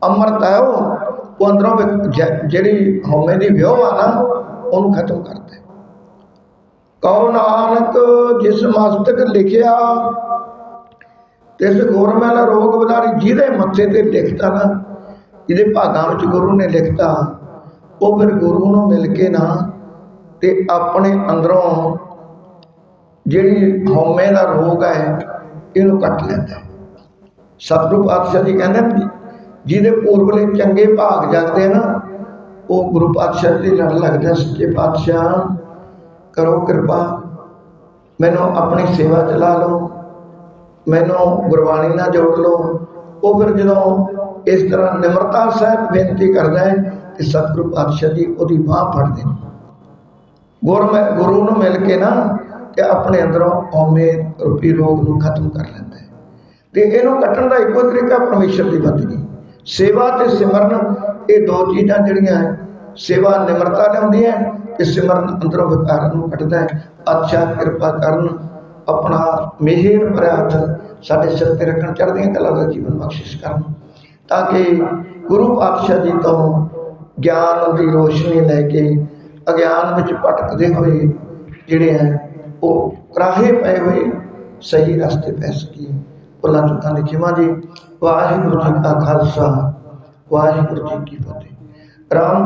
ਅੰਮ੍ਰਿਤ ਹੈ ਉਹ ਅੰਦਰੋਂ ਵਿਕ- ਜਿਹੜੀ ਹੋਮੇ ਦੀ ਵਿਉਹ ਆ ਨਾ ਉਹਨੂੰ ਖਤਮ ਕਰਦਾ ਹੈ। ਨਾਨਕ ਜਿਸ ਮਸਤਕ ਲਿਖਿਆ ਤਿਸ ਗੁਰਮਲ ਰੋਗ ਬਦਾਰੀ ਜਿਹਦੇ ਮੱਥੇ ਤੇ ਲਿਖਤਾ ਨਾ ਜਿਹਦੇ ਭਾਗਾਂ ਵਿੱਚ ਗੁਰੂ ਨੇ ਲਿਖਤਾ ਉਹ ਫਿਰ ਗੁਰੂ ਨੂੰ ਮਿਲ ਕੇ ਨਾ ਤੇ ਆਪਣੇ ਅੰਦਰੋਂ ਜਿਹੜੀ ਹਉਮੈ ਦਾ ਰੋਗ ਹੈ ਇਹਨੂੰ ਕੱਟ ਲੈਂਦਾ ਸਤਿਗੁਰੂ ਪਾਤਸ਼ਾਹ ਜੀ ਕਹਿੰਦੇ ਨੇ, ਜਿਹਦੇ ਪੂਰਬਲੇ ਚੰਗੇ ਭਾਗ ਜਗਦੇ ਨਾ ਉਹ ਗੁਰੂ ਪਾਤਸ਼ਾਹ ਜੀ ਲੜ ਲੱਗਦਾ ਸੱਚੇ ਪਾਤਸ਼ਾਹ ਕਰੋ ਕਿਰਪਾ, ਮੈਨੂੰ ਆਪਣੀ ਸੇਵਾ ਚਲਾ ਲਓ, ਮੈਨੂੰ ਗੁਰਬਾਣੀ ਨਾਲ ਜੋੜ ਲਓ। ਉਹ ਫਿਰ ਜਦੋਂ ਇਸ ਤਰ੍ਹਾਂ ਨਿਮਰਤਾ ਸਹਿਤ ਬੇਨਤੀ ਕਰਦਾ ਹੈ ਕਿ ਸਤਿਗੁਰੂ ਪਾਤਸ਼ਾਹ ਜੀ ਉਹਦੀ ਬਾਹ ਫੜਦੇ ਨੇ। ਗੁਰ ਗੁਰੂ ਨੂੰ ਮਿਲ ਕੇ ਨਾ ਤੇ ਆਪਣੇ ਅੰਦਰੋਂ ਹਉਮੈ ਰੂਪੀ ਰੋਗ ਨੂੰ ਖਤਮ ਕਰ ਲੈਂਦਾ ਹੈ। ਤੇ ਇਹਨੂੰ ਕੱਟਣ ਦਾ ਇੱਕੋ ਤਰੀਕਾ ਪਰਮੇਸ਼ਰ ਦੀ ਬੰਦਗੀ ਸੇਵਾ ਤੇ ਸਿਮਰਨ ਇਹ ਦੋ ਚੀਜ਼ਾਂ ਜਿਹੜੀਆਂ ਸੇਵਾ ਨਿਮਰਤਾ ਲਿਆਉਂਦੀਆਂ ਹੈ ਤੇ ਸਿਮਰਨ ਅੰਦਰੋਂ ਵਿਕਾਰਾਂ ਨੂੰ ਕੱਟਦਾ ਹੈ। ਅੱਛਾ ਕਿਰਪਾ ਕਰਨ, ਆਪਣਾ ਮਿਹਰ ਭਰਿਆ ਸਾਡੇ ਸਿਰ ਤੇ ਰੱਖਣ, ਚੜ੍ਹਦੀਆਂ ਕਲਾ ਦਾ ਜੀਵਨ ਬਖਸ਼ਿਸ਼ ਕਰਨ, ਤਾਂ ਕਿ ਗੁਰੂ ਪਾਤਸ਼ਾਹ ਜੀ ਤੋਂ ਗਿਆਨ ਦੀ ਰੋਸ਼ਨੀ ਲੈ ਕੇ ਅਗਿਆਨ ਵਿੱਚ ਭਟਕਦੇ ਹੋਏ ਜਿਹੜੇ ਹੈ, ਉਹ ਰਾਹੇ ਪਏ ਹੋਏ ਸਹੀ ਰਸਤੇ ਪੈ ਸਕੀਏ। ਭੁੱਲਾਂ ਚੁੱਕਾਂ ਦੀ ਜੀ। ਵਾਹਿਗੁਰੂ ਜੀ ਕਾ ਖਾਲਸਾ। ਵਾਹਿਗੁਰੂ ਜੀ ਕੀ ਫਤਿਹ। ਰਾਮ